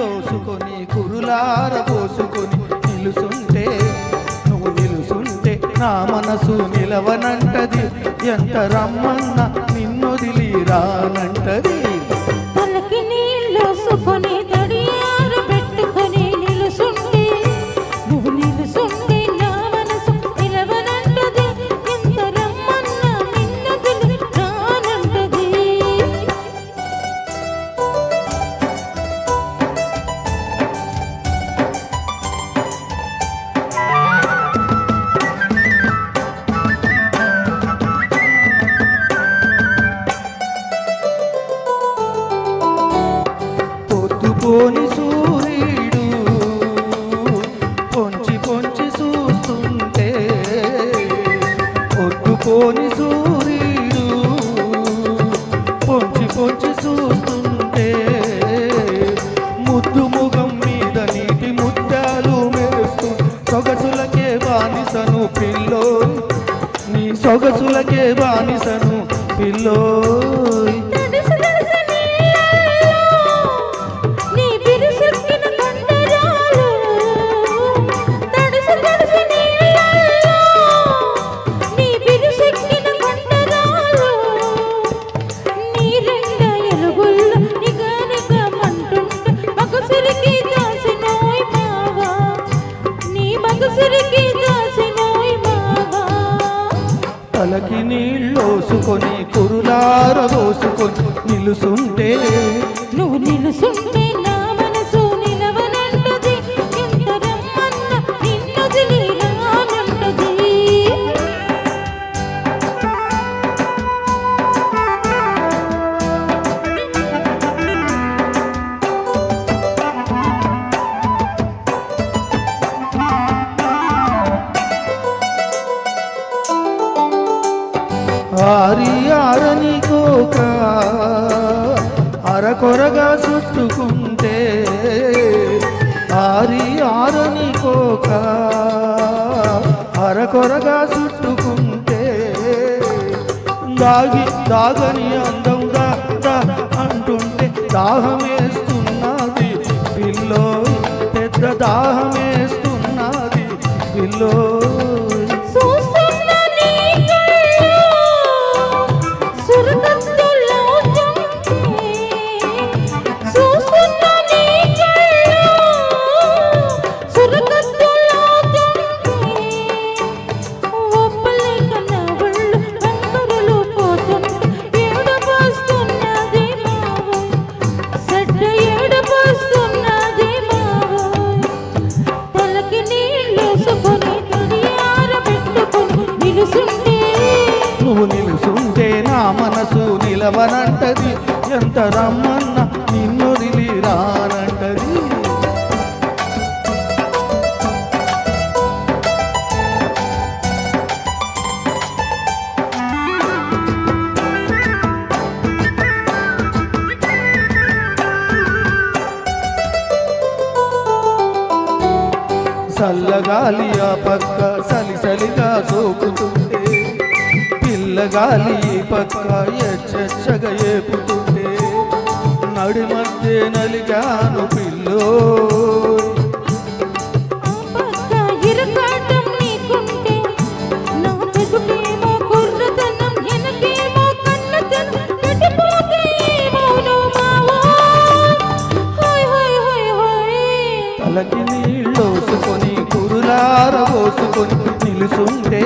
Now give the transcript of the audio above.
పోసుకొని కురులార పోసుకొని నిలుసుంటే నువ్వు నిలుసుంటే నా మనసు నిలవనంటది. ఎంత రమ్మన్న నిన్నొదిలి రానంటది పొంచి చూస్తుంటే ముద్దు ముఖం మీద నీటి ముత్యాలు మెరుస్తూ సొగసులకే బానిసను పిల్లో నీ సొగసులకే బానిసను పిల్లో తలకి నీళ్ళోసుకొని కురులార దోసుకొని నిలుసుంటే నువ్వు నిలుసుంటే ఆరి ఆరని కోక అరకొరగా చుట్టుకుంటే ఆరి ఆరని కోక అరకొరగా చుట్టుకుంటే దాగి దాగని అందం దా దా అంటుంటే దాహమేస్తున్నది. పిల్లో పెద్ద దాహమేస్తున్నది. పిల్లో మనసు ఎంత రమ్మన్న నిన్నొదిలి రానంటది చల్లగాలి ఆ పక్క సలిసలిగా సోకుతుంటే పిల్లగాలి పక్క ఎచ్చగా ఏపుతుంటే నడి మధ్య నలిగాను పిల్లో. తలకి నీళ్ళోసుకొని కురులార పోసుకొని నిలుసుంటే